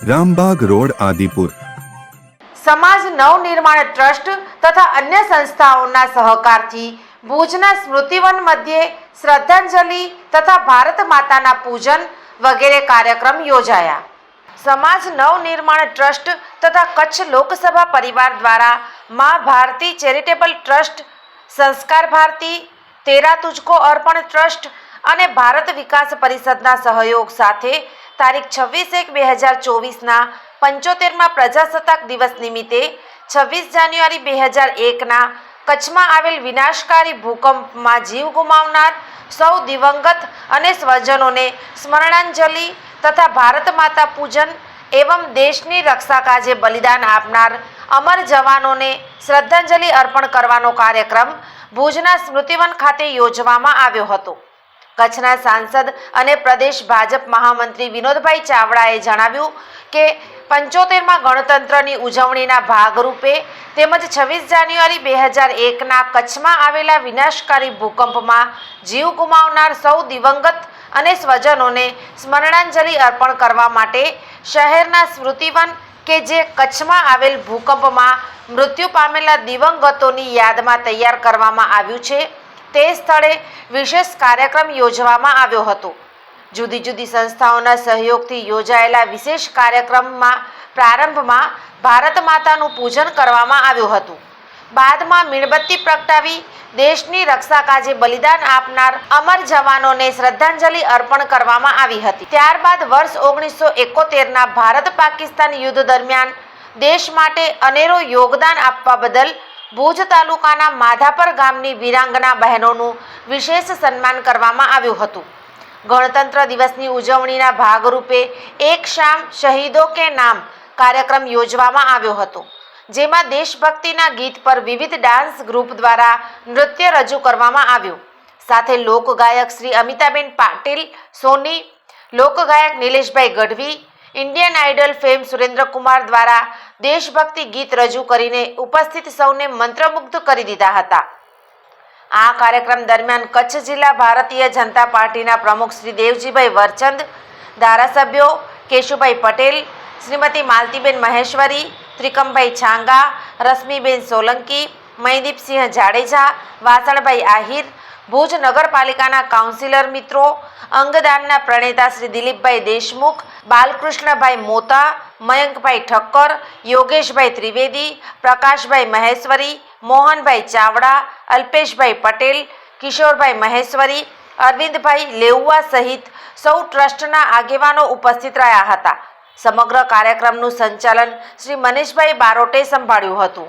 Rambaug road, Adipur. સમાજ નવનિર્માણ trust તથા અન્ય સંસ્થાઓના સહકારથી ભુજના સ્મૃતિવન મધ્યે શ્રદ્ધાંજલિ તથા ભારત માતાના પૂજન વગેરે કાર્યક્રમ યોજાયા. સમાજ નવનિર્માણ ટ્રસ્ટ તથા કચ્છ લોકસભા પરિવાર દ્વારા મા ભારતી ચેરિટેબલ ટ્રસ્ટ, સંસ્કાર ભારતી, તેરા તુજકો અર્પણ ટ્રસ્ટ અને ભારત વિકાસ પરિષદના સહયોગ સાથે તારીખ છવ્વીસ એક બે હજાર ચોવીસના પંચોતેરમાં પ્રજાસત્તાક દિવસ નિમિત્તે છવ્વીસ જાન્યુઆરી બે હજાર એકના કચ્છમાં આવેલ વિનાશકારી ભૂકંપમાં જીવ ગુમાવનાર સૌ દિવંગત અને સ્વજનોને સ્મરણાંજલિ તથા ભારત માતા પૂજન એવં દેશની રક્ષા કાજે બલિદાન આપનાર અમર જવાનોને શ્રદ્ધાંજલિ અર્પણ કરવાનો કાર્યક્રમ ભુજના સ્મૃતિવન ખાતે યોજવામાં આવ્યો હતો. કચ્છના સાંસદ અને પ્રદેશ ભાજપ મહામંત્રી વિનોદભાઈ ચાવડાએ જણાવ્યું કે પંચોતેરમાં ગણતંત્રની ઉજવણીના ભાગરૂપે તેમજ છવ્વીસ જાન્યુઆરી બે હજાર એકના કચ્છમાં આવેલા વિનાશકારી ભૂકંપમાં જીવ ગુમાવનાર સૌ દિવંગત અને સ્વજનોને સ્મરણાંજલિ અર્પણ કરવા માટે શહેરના સ્મૃતિવન કે જે કચ્છમાં આવેલ ભૂકંપમાં મૃત્યુ પામેલા દિવંગતોની યાદમાં તૈયાર કરવામાં આવ્યું છે. તે સ્થળે વિશેષ કાર્યક્રમ યોજવામાં આવ્યો હતો. જુદી જુદી સંસ્થાઓના સહયોગથી યોજાયેલા વિશેષ કાર્યક્રમમાં પ્રારંભમાં ભારત માતાનું પૂજન કરવામાં આવ્યું હતું. બાદમાં મીણબત્તી પ્રગટાવી દેશની રક્ષા કાજે બલિદાન આપનાર અમર જવાનોને શ્રદ્ધાંજલિ અર્પણ કરવામાં આવી હતી. ત્યારબાદ વર્ષ ઓગણીસો એકોતેરના ભારત પાકિસ્તાન યુદ્ધ દરમિયાન દેશ માટે અનેરો યોગદાન આપવા બદલ ભુજ તાલુકાના માધાપર ગામની વીરાંગના બહેનોનું વિશેષ સન્માન કરવામાં આવ્યું હતું. ગણતંત્ર દિવસની ઉજવણીના ભાગરૂપે એક શામ શહીદો કે નામ કાર્યક્રમ યોજવામાં આવ્યો હતો, જેમાં દેશભક્તિના ગીત પર વિવિધ ડાન્સ ગ્રુપ દ્વારા નૃત્ય રજૂ કરવામાં આવ્યું. સાથે લોકગાયક Shri Amitaben Patil, Soni, લોકગાયક Nileshbhai Gadhvi Indian Idol fame Surendrakumar દ્વારા દેશભક્તિ ગીત રજૂ કરીને ઉપસ્થિત સૌને મંત્રમુગ્ધ કરી દીધા હતા. આ કાર્યક્રમ દરમિયાન કચ્છ જિલ્લા ભારતીય જનતા પાર્ટીના પ્રમુખ શ્રી દેવજીભાઈ વરચંદ, ધારાસભ્યો કેશુભાઈ પટેલ, શ્રીમતી માલતીબેન મહેશ્વરી, ત્રિકમભાઈ છાંગા, રશ્મિબેન સોલંકી મહીદીપસિંહ જાડેજા, વાસણભાઈ આહિર, ભુજ નગરપાલિકાના કાઉન્સિલર મિત્રો, અંગદાનના પ્રણેતા શ્રી દિલીપભાઈ દેશમુખ, બાલકૃષ્ણભાઈ મોતા, મયંકભાઈ ઠક્કર, યોગેશભાઈ ત્રિવેદી, પ્રકાશભાઈ મહેશ્વરી, મોહનભાઈ ચાવડા, અલ્પેશભાઈ પટેલ, કિશોરભાઈ મહેશ્વરી, અરવિંદભાઈ લેઉવા સહિત સૌ ટ્રસ્ટના આગેવાનો ઉપસ્થિત રહ્યા હતા. સમગ્ર કાર્યક્રમનું સંચાલન શ્રી મનીષભાઈ બારોટે સંભાળ્યું હતું.